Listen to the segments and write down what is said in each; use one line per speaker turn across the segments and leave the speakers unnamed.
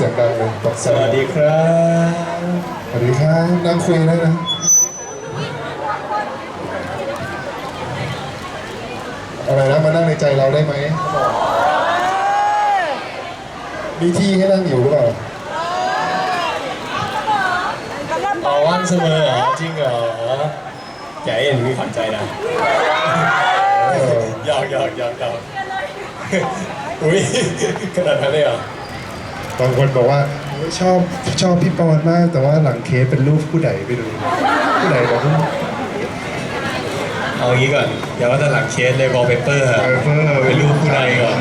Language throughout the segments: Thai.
เสียงดังเลยตก
สวัสดีครับ
สวัสดีครับนั่งคุยได้นะอะไรนะมานั่งในใจเราได้ไหมมีที่ให้นั่งอยู่หรือเปล่า
อ๋อว่างเสมอเหรอจริงเหรออย่าให้เห็นมีขวัญใจนะ
เออ
หยอกหยอกหยอกหยอกอุ้ยขนาดนั้นเลยเหรอ บา
งคนบอกว่าชอบชอบพี่ปอนมาก แต่ว่าหลังเคสเป็นรูปผู้ใดไปดูผู้ใดบอกว่า
เอางี้ก่อนเดี๋ยวว่าแต่หลังเคสเลยบอลเปเปอร์
เออเพื่อ
เป็นรูปผู้ใดก่อน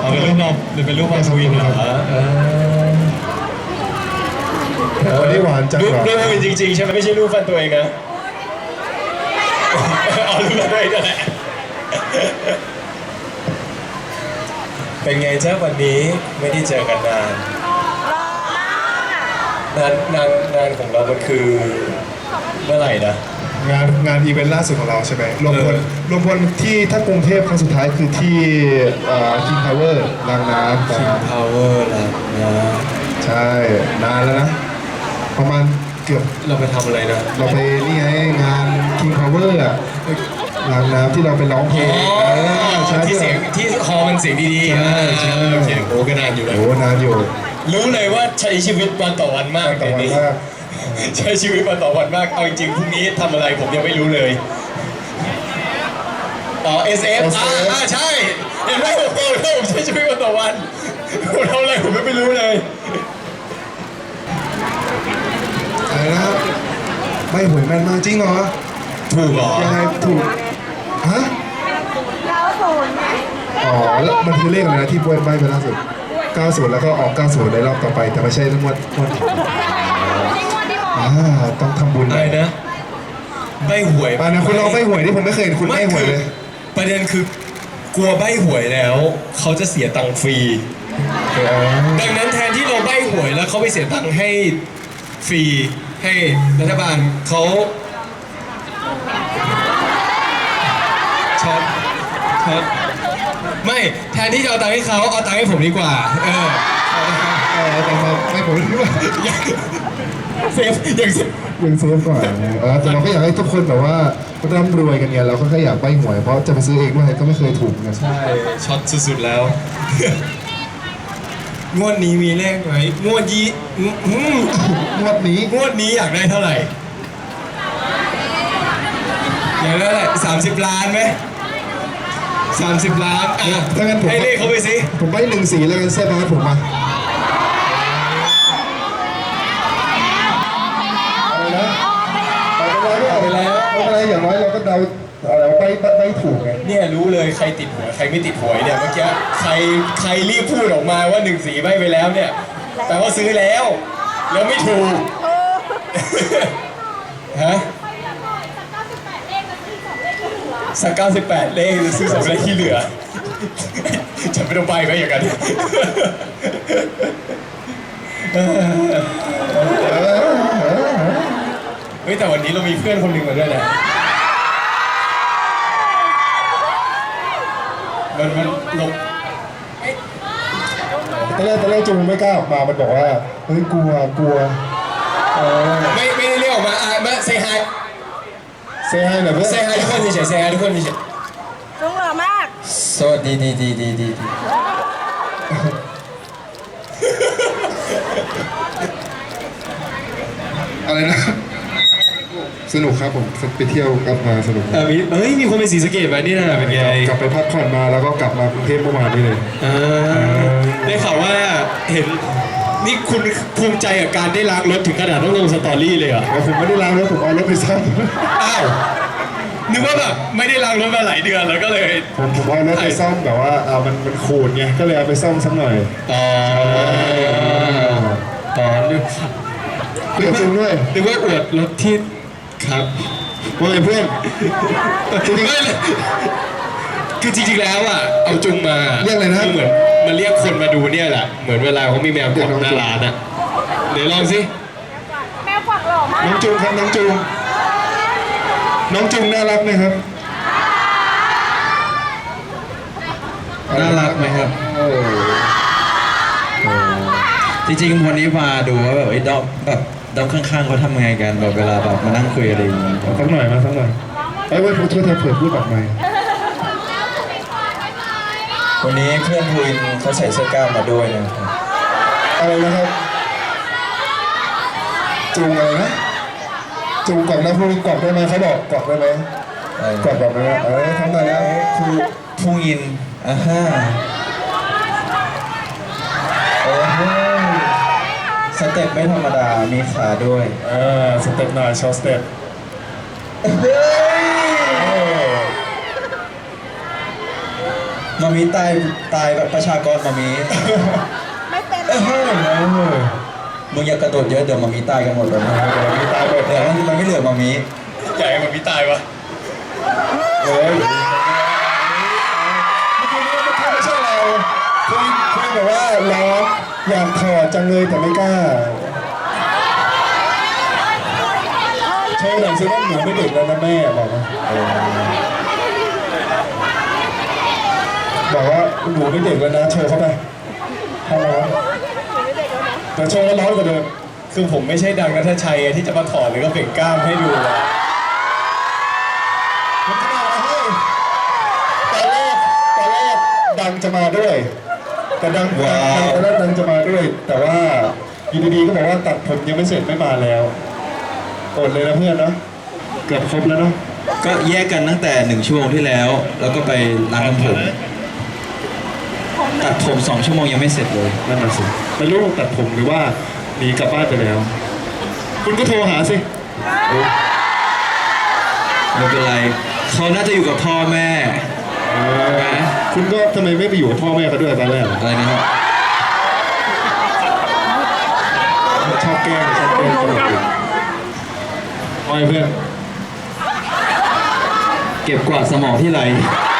เอาเป็นรูปเราหรือเป็นรูปมาทวินเหรอเออ
วันนี้หวานจัง
รูป
เหรอ
รูปให้เป็นจริงๆใช่ไหมไม่ใช่รูปแฟนตัวเองนะเอารูปแฟนตัวเองนั่นแหละ เป็นไงเจ้าวันนี้ไม่ได้เจอกันนานนานนานนานของเรามันคือเมื่อไหร่นะ
งานงานอีเวนต์ล่าสุดของเราใช่ไหมรวมพล
เออ
รวมพลที่ถ้ากรุงเทพครั้งสุดท้ายคือที่คิงพาวเวอร์รางน้ำ
King Power แล้วนะ
ใช่ นานแล้วนะ ประมาณเกือบ
เราไปทำอะไรนะ
เราไปนี่ไงงาน King Power อะ รางน้ำที่เราไปร้องเพล
อ๋
ง
อ
เออใช่
ที่เสียงที่ฮอมันเสียงดีๆ
ใช่
อ่า
ใช่
โอเคโอ้ก็นานอยู่นะ
โอ้นานอยู่
รู้เลยว่าใช้ชีวิตวันต่อวันมาก
ต่อวัน
เดี๋ย
มาก
ใช้ชีวิตวันต่อวันมาก เอาจริงๆพรุ่งนี้ทำอะไรผมยังไม่รู้เลยอ๋อ SF อ่าอ่าใช่เห็นไหมผมบอกแล้วผมใช้ชีวิตวันต่อวันผมทำอะไรผมไม่รู้เลย
อะไรนะครับไม่หวยแม่นมากจริงเหรอ
ถูกเหรอ
ยังไงถูก ฮะ อ๋อ แล้วมันคือเลขอะไรนะที่บวยใบไปล่าสุด 90 แล้วก็ออก 90 ในรอบต่อไป แต่ไม่ใช่งวดงวดอ่าต้องทำบุญห
อะ
น่
ไร
อย
นะใบหวย
ปานะคุณลองใบหวยที่ผมไม่เคยเห็นคุณใบหวยเลย
ประเด็นคือกลัวใบหวยแล้ว เขาจะเสียตังค์ฟรี
อ๋อ
ดังนั้นแทนที่เราใบหวยแล้วเขาไปเสียตังค์ให้ฟรีให้รัฐบาลเขาช็อตช็อต ไม่แทนที่จะเอาตังค์ให้เขาเอาตังค์ให้ผมดีกว่า เออ
เออแต่มาไม่ผมคิดว่า
เซฟอย่างเซฟ
ยังเซฟกว่านะเออแต่เราก็อยากให้ทุกคนแบบว่าร่ำรวยกันไงเราก็แค่อยากใบหวยเพราะจะไปซื้อเองด้วยก็ไม่เคยถูกไง
ใช่ช็อตสุดๆแล้ว งวดนี้มีเลขไหมงวดยีอืมอืม
งวดนี้
งวดนี้อยากได้เท่าไหร่อยากได้เท่าไหร่สามสิบล้านไหม สามสิบล้านอะ
ถ้างั้นผม
ให้เลขเขาไปสิ
ผมใบหนึ่งสีแล้วกันเสื้อบาสผมมาอะไรนะไปแล้วไม่เป็นไรอย่างน้อยเราก็เดาอะไรใบใบถูกไง
เนี่ยรู้เลยใครติดหวยใครไม่ติดหวยเนี่ยเมื่อกี้ใครใครรีบพูดออกมาว่าหนึ่งสีใบไปแล้วเนี่ยแปลว่าซื้อแล้ว แล้วไม่ถูกฮะ สักเก้าสิบแปดเลขจะซื้อสองเลขที่เหลือ ฉันไม่ต้องไปไหมอย่างนั้นเฮ้ยแต่วันนี้เรามีเพื่อนคนหนึ่งมาด้วยนะมันมันลง
ตอนแรกตอนแรกจูงไม่กล้าออกมา มันบอกว่า เฮ้ยกลัวกลัวเออ
ไม่ไม่ได้เรียกออกมาอะมาเซฮาย
เซฮายหน่อยเพื่อน
เซฮายทุกคนเฉยๆเซฮายทุกคนเฉย
ลุงหล่อมาก
ๆสวัสดีดีดีดีดีดี
อะไรนะ สนุกครับผมไปเที่ยวกลับมาสนุก
เออมีเฮ้ยมีคนไปสีสะเกตมานี่นะเป็นไง
กลับไปพักผ่อนมาแล้วก็กลับมากรุงเทพเมื่อวานนี้เลย
อ่าได้ข่าวว่าเห็น นี่คุณภูมิใจกับการได้ล้างรถถึงขนาดต้องลงสตอรี่เลยเหรอ
แล้วผมไม่ได้ล้างรถผมเอารถไปซ่อม
อ้าวนึกว่าแบบไม่ได้ล้างรถมาหลายเดือนแล้วก็เลย
ผมผมเอารถไปซ่อมแบบว่าอ่ามันมันขูดไงก็เลยเอาไปซ่อมสักหน่อย
อ๋ออ๋อนึก
เปลี่ยนจริงด้วย
นึกว่าอวดรถที่ครับ
ว่าไงเพื่อนจริง
ไม่เลยคือจริงๆแล้วอะเอาจุงมา
เรียกอะไรนะ
เหมือนมันเรียกคนมาดูเนี่ยแหละ เหมือนเวลาเขามีแมวกวักหน้าร้านอะเดี๋ยวลองสิ
แมวกวักหล่อมาก
น้องจุงครับน้องจุงน้องจุงน่ารักไหมครับ
น่ารักไหมครับ
โอ้
จริงๆวันนี้มาดูว่าแบบไอ้ดอมแบบดอมข้างๆเขาทำยังไงกันแบบเวลาแบบมานั่งคุยอะไรอย่างงี้
สักหน่อยมาสักหน่อยเอ้ยเว้ยพูดเธอเธอเผื่อพูดออกไหม
วันนี้เพื่อนพูนเขาใส่เสื้อกล้ามมาด้วยนะครับ
อะไรนะครับ จูงอะไรนะจูงกล่องนะพูดกล่องได้ไหมเขาบอกกล่องได้ไหม
อะไร
กล่อง
นะ
แบบนี้เออทำได้แล้ว
พูพูอินอ่าฮะโอ้โหสเต็ปไม่ธรรมดามีขาด้วย
เออสเต็ปหน่อยโชว์สเต็ป
เฮ้ย มามีตายตายแบบประชากรมามี
ไม่เป็น
เอ้ยเฮ้ยมึงอย่ากระโดดเยอะเดี๋ยวมามีตายกันหมดเลยนะเดี๋ยวมามีตายหมดเดี๋ยวมันไม่เหลือมามี
ใหญ่เหมือนพี่ตายวะ
เอ้ยเมื่อกี้นี้ไม่ใช่เราคุยคุยแบบว่าร้องอยากถอดจังเลยแต่ไม่กล้าโชว์หน่อยสิว่าหนูไม่เด็กแล้วนะแม่บอกว่า บอกว่าหนูไม่เด็กแล้วนะโชว์เข้าไปถ้าร้องเดี๋ยวโชว์แล้วร้อนกว่าเดิม
คือผมไม่ใช่ดังนัทชัยที่จะมาถอดหรือก็เบ่งกล้ามให้ดูอะ
ผมจะบอกนะเฮ้ยตอนแรกตอนแรกดังจะมาด้วย แต่ดัง
ว้าว
ตอนแรกดังจะมาด้วย แต่ว่าอยู่ดีๆก็บอกว่าตัดผมยังไม่เสร็จไม่มาแล้วอดเลยนะเพื่อนเนาะเกือบครบแล้วเนาะ
ก็แยกกันตั้งแต่หนึ่งชั่วโมงที่แล้ว แล้วก็ไปร้านทำ ผมตัดผมสองชั่วโมงยังไม่เสร็จเลย
นั่นน่ะสิไม่รู้ตัดผมหรือว่าหนีกลับบ้านไปแล้ว คุณก็โทรหาสิ
ไม่เป็นไรเขาน่าจะอยู่กับพ่อแม่
เออคุณก็ทำไมไม่ไปอยู่กับพ่อแม่เขาด้วยตอนแรกอะ
อะไรนะครับ
ชอบแกล้งชอบแกล้งตลกอยู่ไม่เพื่อน
เก็บกวาดสมองที่ไร
ส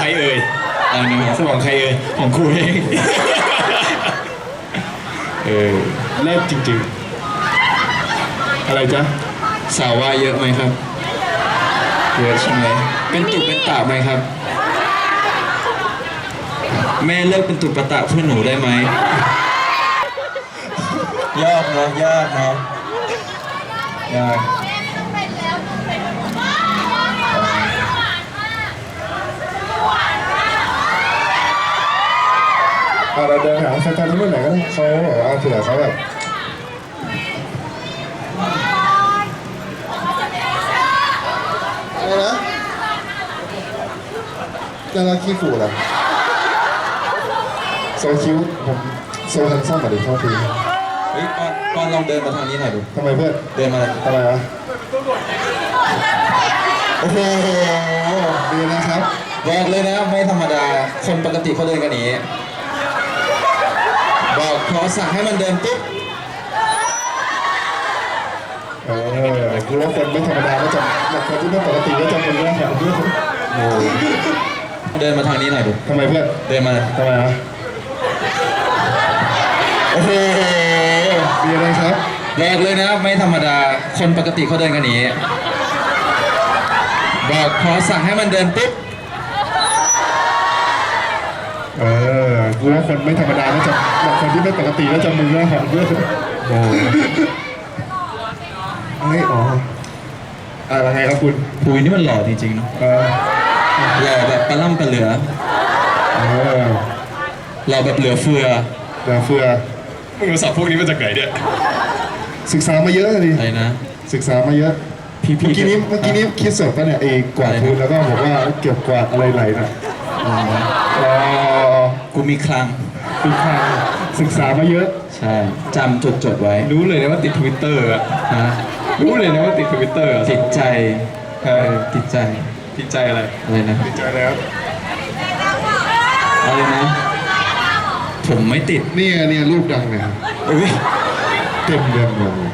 ใครเอ่ย
อะไรนะครับ
สมองใครเอ่ย
ของครูเองเออ
เลิศจริงๆ อะไรจ๊ะ
สาวว่าเยอะไหมครับ เยอะใช่ไหมเป็นตุเป็นตาไหมครับ แม่เลิกเป็นตุประตะเพื่อนหนูได้ไหมยากเนาะยากเนาะยาก
อะเราเดินหาแฟนๆที่นู่นไหนก็ได้เขาบอกว่าเผื่อเขาแบบอะไรนะดาราขี้ขู่เหรอโซคิวผมโซแฮนซัมมาดิโทษที
เฮ้ยปอนปอนลองเดินมาทางนี้หน่อยดู
ทำไมเพื่อน
เดินมาเลย
ทำไมวะโอ้โหดีนะครับ
บอกเลยนะไม่ธรรมดาคนปกติเขาเดินกันอย่างนี้ บอกพอสั่งให้มันเดินปุ๊บ
เออคือว่าคนไม่ธรรมดาก็จะคนที่ไม่ปกติก็จะเป็นเรื่องแบบนี้
เดินมาทางนี้หน่อยดู
ทำไมเพื่อน
เดินมาเลย
ทำไมวะ
โอ้โห
ดีนะครับ
บอกเลยนะไม่ธรรมดาคนปกติเขาเดินกันอย่างนี้บอกพอสั่งให้มันเดินปุ๊บ
เออ กูว่าคนไม่ธรรมดาก็จะแบบคนที่ไม่ปกติก็จะมือหอมด้วย
โอ้
เฮ้ยอ๋ออะไรไงครับคุณ
ปุยนี่มันหล่อจริงๆเนาะ
เออ
หล่อแบบปลาล่ำปลาเหลือ
เออ
หล่อแบบเหลือเฟือ
เดี๋ยวเฟือ
มึงรู้สับพวกนี้มาจากไหนเนี่ย
ศึกษามาเยอะเลย
อะไรนะ
ศึกษามาเยอะ
พี่พี่
เมื่อกี้นี้เมื่อกี้นี้คิดเสิร์ฟป่ะเนี่ยไอ้กวาดพื้นแล้วก็บอกว่าเก็บกวาดอะไรไหลน่ะ
อ๋อ
อ๋อ
กูมีคลัง
คือทางศึกษามาเยอะ
ใช่จำจดจดๆไว้
รู้เลยนะว่าติดทวิตเตอร์อะ
ฮะ
รู้เลยนะว่าติดทวิตเตอร์อะ
ติดใจเออติดใจ
ติดใจอะไร
อะไรนะ
ดีใจแล้ว
อะไรนะผมไม่ติด
นี่ไงเนี่ยรูปดังเนี่ย
เอ้ย
เต็มเดือนเมืองเลย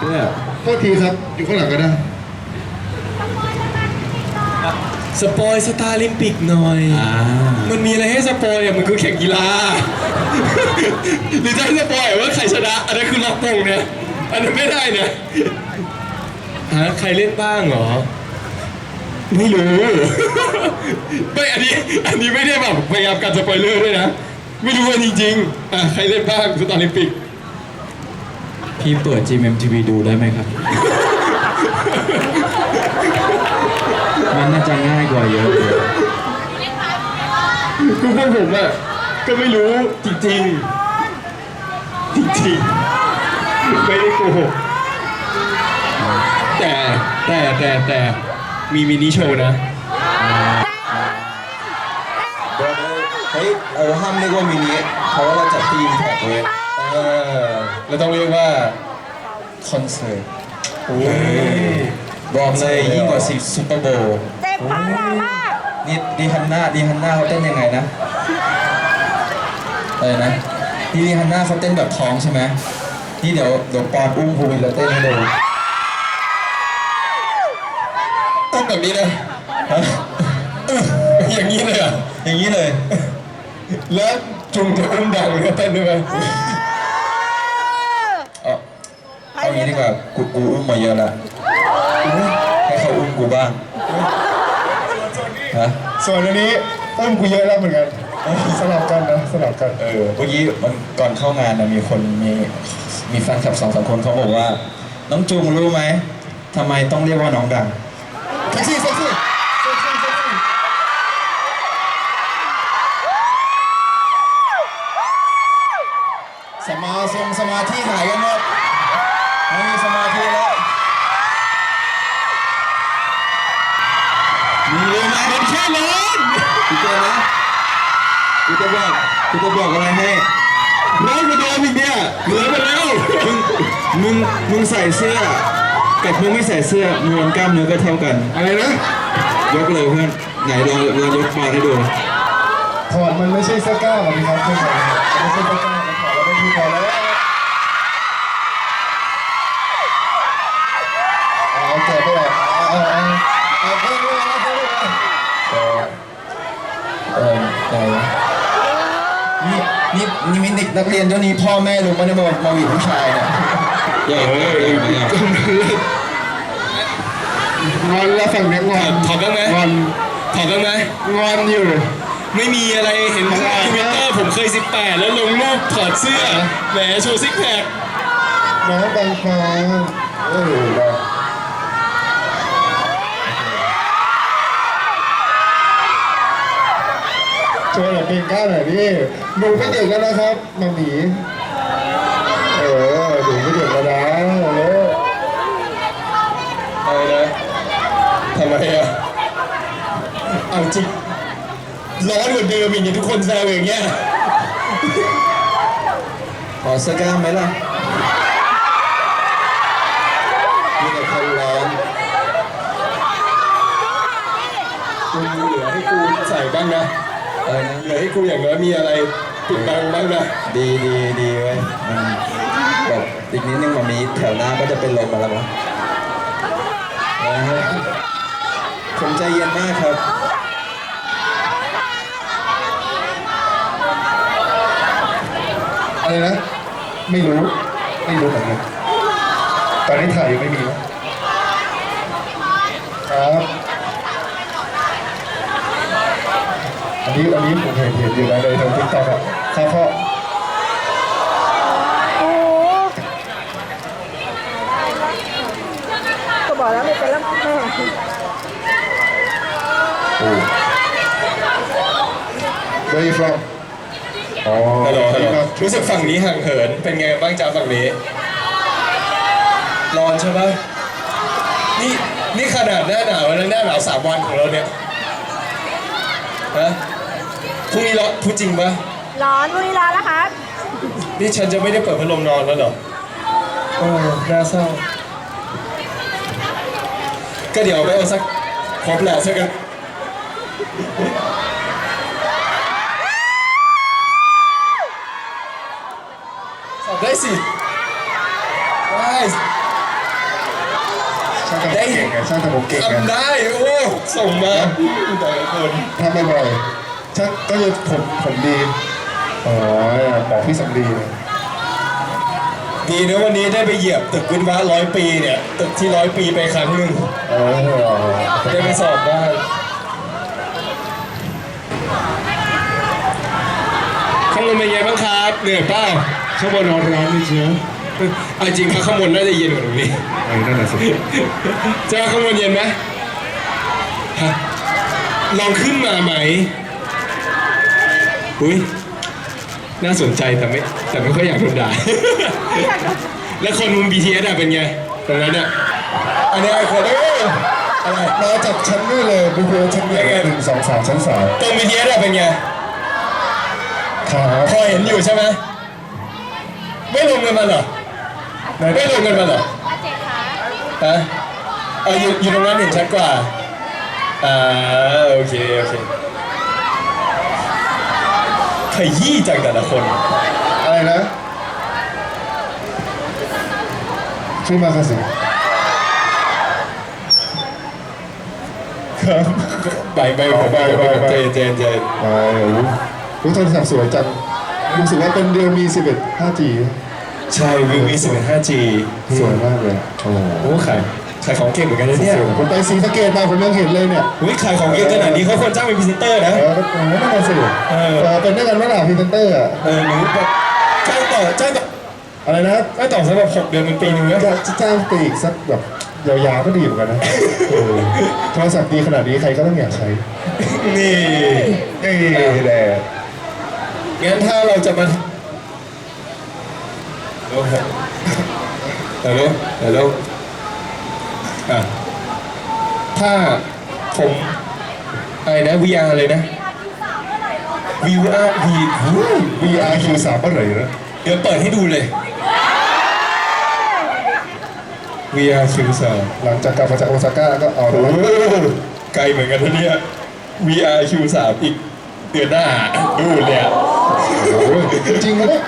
เนี่ย
โทษทีครับอยู่ข้างหลังก็ได้
สปอยสตาร์ลิมปิกหน่อย
อ่า
มันมีอะไรให้สปอยอะมันคือแข่งกีฬา หรือจะให้สปอยว่าใครชนะ อันนั้นคือล็อกมงเนี่ยอันนั้นไม่ได้นะฮะใครเล่นบ้างเหรอ ไม่รู้ ไม่อันนี้ อันนี้ไม่ได้แบบพยายามกันสปอยเลอร์ด้วยนะ ไม่รู้กันจริงๆอะใครเล่นบ้างสตาร์ลิมปิก
พี่เปิด GMMTV ดูได้ไหมครับ มันน่าจะง่ายกว่าเยอะเลย
คือพวกผมอะก็ไม่รู้จริงๆ จริงๆ ไม่ได้โกหกแต่แต่แต่แต่มีมินิโชว์นะ
บอกเลยเฮ้ยเราห้ามเรียกว่ามินิเพราะว่าเราจัดทีมแท็กเว้ย
เออเราต้องเรียกว่าคอนเสิร์ตโอ้ย
บอกเลยยิ่งกว่าสิซูเปอร์โบว์
เต็มปากดามาก
นี่ดีฮันน่าดีฮันน่าเขาเต้นยังไงนะอะไรนะนี่ดีฮันน่าเขาเต้นแบบท้องใช่ไหมนี่เดี๋ยวเดี๋ยวปอนอุ้มภูวินแล้วเต้นให้ดู
ต้องแบบนี้นะ
ฮะ
เอออย่างนี้เลยเหรอะ
อย่างนี้เลย
แล้วจุงจะอุ้มดังหรือเต้นด้วยไหม
เอาเอางี้ดีกว่ากูกูอุ้มมาเยอะละ ให้เขาอุ้มกูบ้างฮะ
ส่วนอันนี้อุ้มกูเยอะแล้วเหมือนกัน สลับกันนะสลับกัน
เออเมื่อกี้มันก่อนเข้างานนะมีคนมีมีแฟนคลับสองสามคนเขาบอกว่า น้องจุงรู้ไหมทำไมต้องเรียกว่าน้องดัง มีเลยไหม
มันแค่ร้อน
กูเจอนะกูจะบอกกูจะบอกอะไรให้
ร้อนกว่าเดิมอีกเนี่ยเหลือไปแล้ว
มึงมึงมึงใส่เสื้อกับมึงไม่ใส่เสื้อมวลกล้ามเนื้อก็เท่ากัน
อะไรนะ
ยกเลยเพื่อนไหนลองลองยกบอลให้ดู
ถอดมันไม่ใช่เสื้อกล้ามหรอกครับเพื่อนผมมันไม่ใช่เสื้อกล้ามมันถอดแล้วไม่มีพอแล้ว
นี่มีเด็กนักเรียนเจ้านี้พ่อแม่รู้มาเนี่ยมามาหวีดผู้ชายเนี่ยใหญ่เลยใหญ่ไหมอะ
งอนแล้วฝั่งเนี้ยงอน
ถอดบ้างไหม
งอน
ถอดบ้างไหม
งอนอยู่
ไม่มีอะไรเห็นทวิตเตอร์ผมเคย 18 แล้วลงรูปถอดเสื้อแหมโชว์ซิกแพค
น้องบางฟ้าเออเราโชว์หน่อยเพลงก้าวหน่อยพี่หนูไม่เด็กแล้วนะครับมาหมีเออหนูไม่เด็กแล้วนะเออ
อะไรนะทำไมอะเอาจริงร้อนกว่าเดิมอีกเนี่ยทุกคนแซวอย่างเงี้ย
ขอเสื้อกล้ามไหมล่ะมีแต่คนร้อน
กูเหลือให้กูใส่บ้างนะ
อะไรนะ
เหลือให้กูอย่างน้อยมีอะไรปิดบังบ้างนะ
ดีดีดีเว้ยมันแบบอีกนิดนึงมามีแถวหน้าก็จะเป็นลมมาแล้วมั้งนะฮะผมใจเย็นมากครับ
อะไรนะ ไม่รู้ ไม่รู้เหมือนกันตอนนี้ถ่ายยังไม่มีนะครับ นี้อันนี้ผมเห็นเห็นอยู่นะในทางทิกตอกอะครับพ่อ
โอ้ก็บอกแล้วไม่เป็นแล้วแม่
Where you from อ๋อ
ฮัลโหลฮัลโหล
รู้
สึกฝั่งนี้ห่างเหิน เป็นไงบ้างจ้าฝั่งนี้ ร้อนใช่ปะนี่นี่ขนาดหน้าหนาวแล้วหน้าหนาวสามวันของเราเนี่ย ฮะ พรุ่งนี้ร้อนพูดจริงปะ
ร้อนพรุ่งนี้ร้อนแล้วครับ
นี่ฉันจะไม่ได้เปิดพัดลมนอนแล้วเหรอโอ้น่าเศร้า ก็เดี๋ยวไปเอาสักครบแหละสักกันสอบได้สิได้
ช่างทำผมเก่งไงช่างทำผมเก่งไง
ทำได้ โอ้ ส่งมาแต่ละคน
ทำบ่อยๆ ช่างก็จะผมผมดีอ๋อบอกพี่สำลีเลย
ดีนะวันนี้ได้ไปเหยียบตึกวินวะร้อยปีเนี่ย ตึกที่ร้อยปีไปครั้งหนึ่ง
โอ้
ได้ไปสอบบ้างข้างบนเป็นไงบ้างครับเหนื่อยเปล่า
ข้างบนร้อนร้อนนี่เชียว
เอาจริงครับข้างบนน่าจะเย็นกว่าตรงนี้
ไอ้นั่นน่ะสิ
เจ้าข้างบนเย็นไหมฮะลองขึ้นมาไหม อุ้ยน่าสนใจแต่ไม่แต่ไม่ค่อยอยากโดนด่า แล้วคนมุม BTS อะเป็นไงตรงนั้นอะอันนี้ไอ้คนเอ้ยอะไร
มาจากชั้นนี่เลยบูเบชั้นนี่หนึ่งสองสามชั้นสาม
ตรง BTS อะเป็นไง
ครับ
พอเห็นอยู่ใช่ไหมไม่ลงเงินมาเหรอไม่ลงเงินมาเหรอฮะเอาอยู่อยู่ตรงนั้นเห็นชัดกว่าอ่าโอเคโอเค ขยี้จากแต่ละคน
อะไรนะ ชื่อมาคาสิครับ
ไปไปไปไปไปเจนเจนเจน
ไปโอ้โหโอ้โทรศัพท์สวยจังรู้สึกว่าเป็นเรียวมี 11 5G
ใช่วิววีสิบเอ็ดห้าจี
สวยมากเลย โอ้โห
โอ้ขาย ขายของเก่งเหมือนกันนะเนี่ย
ผมไปซีสะเกตมาผมยังเห็นเลยเนี่ย
อุ้ยขายของเก่งขนาดนี้เขาควรจ้างเป็นพรีเซนเตอร์นะ
เออโอ้โหนั่นน่ะสิ
เออ
เออเป็นด้วยกันเมื่อไหร่พรีเซนเตอร์อะ
เออหนูแบบจ้างต่อจ้างต่อ
อะไรนะ
จ้างต่อสำหรับหกเดือนเป็นปีหนึงนะ
จะจะจ้างไปอีกสักแบบยาวๆก็ดีเหมือนกันนะเออโทรศัพท์ดีขนาดนี้ใครก็ต้องอยากใช้
นี่
นี่แหละ
งั้นถ้าเราจะมาฮัลโหลฮัลโหล อะถ้าผมอะไรนะ VR เลยนะ VR V
VRQ สามเมื่อไหร่นะ
เดี๋ยวเปิดให้ดูเลย VR Q สาม
หลังจากกลับมาจากโอซาก้าก็เอา
โอ้
แล้ว
โหไกลเหมือนกันนะเนี่ย VR Q สามอีกเดือนหน้าดูเลยอะ
โอ้ยจริงๆนะ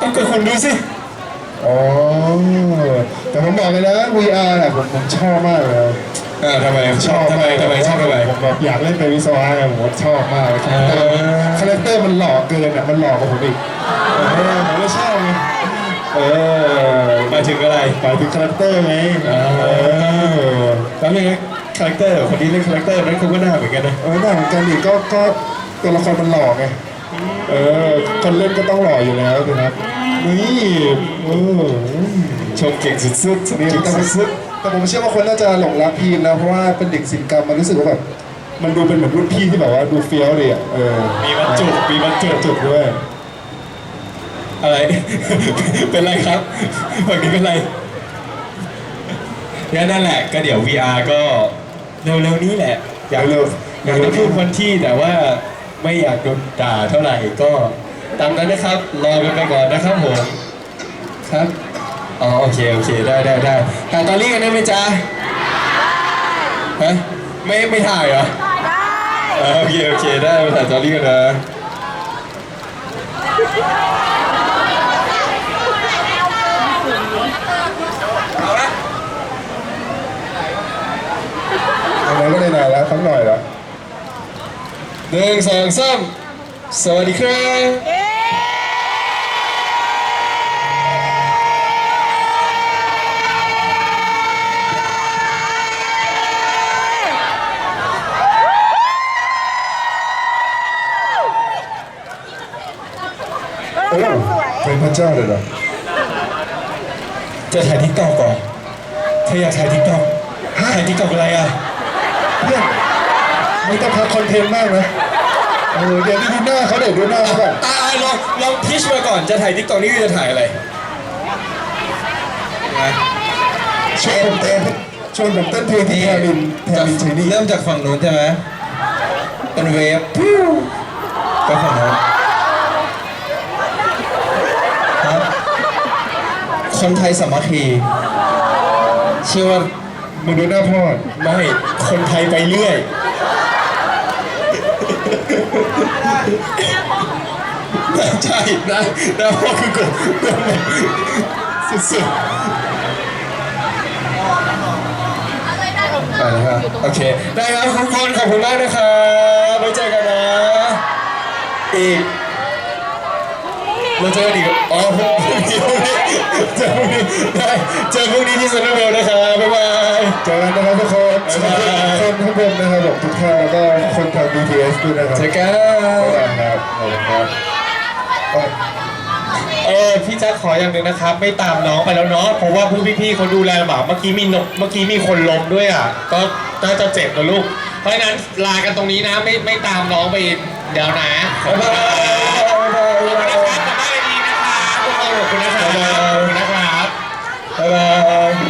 ต้องกับคนดูสิ
อ๋อแต่ผมบอกเลยนะ VR เนี่ยผมผมชอบมากเลย
อ่าทำไมชอบทำไมทำไมชอบทำไม
ผมแบบอยากเล่นเป็นวิศวะไงผมว่าชอบมากเลยคาแรคเตอร์
เออ
คาแรคเตอร์มันหล่อเกินอะมันหล่อกว่าผมอีกเออผมก็ชอบไงเออ
หมายถึงอะไร
หมายถึงคาแรคเตอร์ไง
อ่า
เออ
แล้วยังไงคาแรคเตอร์คนที่เล่นคาแรคเตอร์นั้นเขาก็หน้าเหมือนกันนะ
เออหน้าเหมือนกันอีกก็ก็ตัวละครมันหล่อไงเออคนเล่นก็ต้องหล่ออยู่แล้วนะครับ นี่เออ
ชมเก่งสุดๆ
นี่
เก่ง
แต่ผม
สุด
แต่ผมเชื่อว่าคนน่าจะหลงรักพีนนะ เพราะว่าเป็นเด็กศิลปกรรมมันรู้สึกว่าแบบมันดูเป็นเหมือนรุ่นพี่ที่แบบว่าดูเฟี้ยวเลยอะเออ
ๆมีบรรจุมีบรรจุ
จุดด้วย
อะไร เป็นไรครับฝั่งนี้เป็นไรงั้นนั่นแหละก็เดี๋ยว VR ก็เร็วๆนี้แหละ อยาก
เร็ว
อยากจะพูดวันที่แต่ว่าไม่อยากโดนด่าเท่าไหร่ก็ ตามนั้นนะครับรอกันไปก่อนนะครับผมครับอ๋อโอเคโอเคได้ได้ได้ถ่ายตอรี่กันได้ไหมจ๊ะฮะไม่ไม่ถ่ายเหรอ
ได้
อ่าโอเคโอเคได้มาถ่ายตอรี่กันนะ
อะไรก็ได้นานแล้วสักหน่อยแล้ว
หนึ่งสองสามสวัสดีครับ
อ๊ก็
โอ้
ต้องสวย
เป็นพระเจ้าเลยเหรอ
จะถ่ายทิกตอกก่อนเธออยากถ่ายทิกตอกถ่ายทิกตอกอะไรอะ
เพื่อนไม่ต้องพักคอนเทนต์มากนะเออเดี๋ยวนี้ดูหน้าเขาเดี๋ยวดูหน้าเขาก่อน
ตายลองลองพิชมาก่อนจะถ่ายทิกตอกนี่จะถ่ายอะไรนะ
ชวนผมเต้นชวนผมเต้นเพลงที่แทมินแทมินเชนี่
เริ่มจากฝั่งนู้นใช่ไหมเป็นเวฟปิ้วก็ฝั่งนู้นครับ คนไทยสามัคคีเชื่อว่า
มึงดูหน้าพ่อ
ไม่คนไทยไปเรื่อย ใช่นะนะพ่อคือกดกดแบบสุดๆไปนะครับโอเค ได้ครับทุกคนขอบคุณมากนะครับไว้เจอกันนะอีก
เราเจอกันอีกอ๋อพรุ่งนี้พรุ่งนี้เจอพรุ่งนี้ได้เจอพรุ่งนี้ที่เซ็นทรัลเวิลด์นะครับบ๊ายบาย
เจอกันนะครับทุกคน
บ๊ายบ
คนข้างบนนะครับผมทุกท่านแล้วก็คนทาง BTS ด้วยนะครับ
เจอกัน
บ๊ายบายครับขอบคุณครับ
เออพี่แจ๊คขออย่างหนึ่งนะครับ ไม่ตามน้องไปแล้วเนาะเพราะว่าผู้พี่ๆเขาดูแลลำบาเมื่อกี้มีนกเมื่อกี้มีคนล้มด้วยอะก็น่าจะเจ็บนะลูก เพราะฉะนั้นลากันตรงนี้นะไม่ไม่ตามน้องไปเดี๋ยวนะบคุณนะครับขอ ก